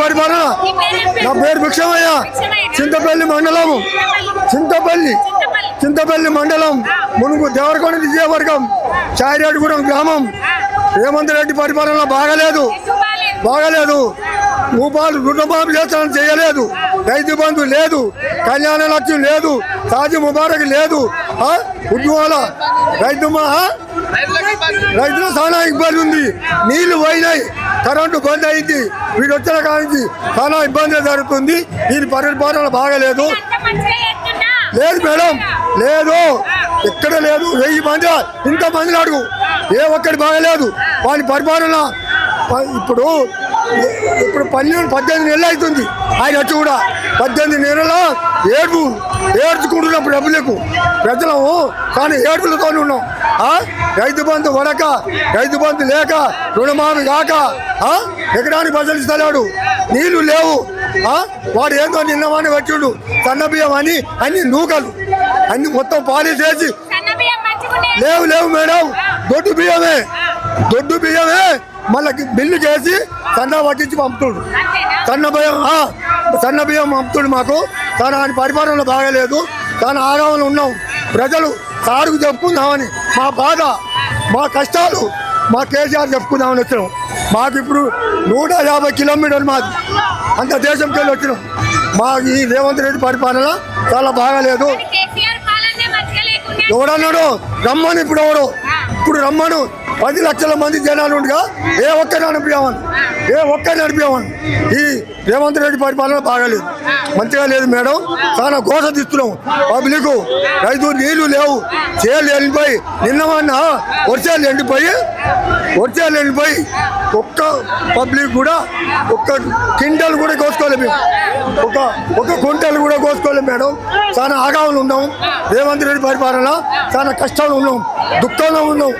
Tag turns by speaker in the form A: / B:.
A: పరిపాలన నా పేరు భిక్షమయ్య. చింతపల్లి మండలం చింతపల్లి. చింతపల్లి మండలం. మునుగు దేవరకొండ విజయవర్గం. చాయిరెడ్డిగూడెం గ్రామం. రేవంత్ రెడ్డి పరిపాలన బాగలేదు. బాగలేదు. రూపాయలు రుణమాఫీ చేస్తానని చేయలేదు. రైతు బంధు లేదు. కళ్యాణ లక్ష్యం లేదు. తాజీ ముబారక్ లేదు. ఉద్యోగాల రైతు మా రైతుల చాలా ఇబ్బంది ఉంది. నీళ్ళు పోయినాయి. కరెంటు బంద్ అయింది. వీడు వచ్చిన కానికి చాలా ఇబ్బంది జరుగుతుంది. దీని పరిపాలన బాగలేదు. లేదు మేడం. లేదు. ఎక్కడ లేదు. వెయ్యి మంది. ఇంత మంది అడుగు. ఏ ఒక్కటి బాగలేదు. వాని పరిపాలన ఇప్పుడు ఇప్పుడు పన్నెండు పద్దెనిమిది నెలలు అవుతుంది ఆయన వచ్చి కూడా పద్దెనిమిది నెలల ఏడుపు ఏడ్చుకుంటున్నాం ప్రజలకు ప్రజలము కానీ ఏడుపులతో ఉన్నాం? రైతు బంధు వడక రైతు బంధు లేక రుణమాఫీ కాక? ఎకరానికి బదులు ఇస్తలేడు నీళ్ళు లేవు? వాడు ఏందో నిన్న వాడిని వచ్చిండు. సన్న బియ్యం అని అన్ని నూకలు. అన్ని మొత్తం పాలిష్ చేసి లేవు లేవు మేడం. దొడ్డు బియ్యమే. దొడ్డు బియ్యమే. మళ్ళీ బిల్లు చేసి సన్న పట్టించి పంపుతుడు. సన్న బియ్యం సన్న బియ్యం పంపుతుడు మాకు. కానీ ఆయన పరిపాలన బాగలేదు. కానీ ఆగమని ఉన్నాం. ప్రజలు సారుకు చెప్పుకుందామని మా బాధ మా కష్టాలు మా కేసీఆర్ చెప్పుకుందామని వచ్చినాం. మాకు ఇప్పుడు నూట యాభై కిలోమీటర్లు మాది. అంత దేశంకి వెళ్ళి వచ్చినాం. మా ఈ రేవంత్ రెడ్డి పరిపాలన చాలా బాగాలేదు. ఎవడన్నాడు? రమ్మని ఇప్పుడు ఎవడు? ఇప్పుడు రమ్మను. పది లక్షల మంది జనాలు ఉండగా ఏ ఒక్కరిని నడిపించామని ఏ ఒక్కరిని నడిపించామని ఈ రేవంత్ రెడ్డి పరిపాలన బాగాలేదు. మంచిగా లేదు మేడం. చాలా ఘోష తీస్తున్నాం పబ్లిక్ రైతు నీళ్ళు లేవు. చేలు ఎండిపోయి నిన్న మొన్న వర్షాలు ఎండిపోయి వర్షాలు ఎండిపోయి ఒక్క పబ్లిక్ కూడా ఒక్క కింటల్ కూడా కోసుకోలేము ఒక ఒక కుంటలు కూడా కోసుకోలేము మేడం. చాలా ఆగాములు ఉన్నాం రేవంత్ రెడ్డి పరిపాలన చాలా కష్టాలు ఉన్నాం దుఃఖంలో ఉన్నాం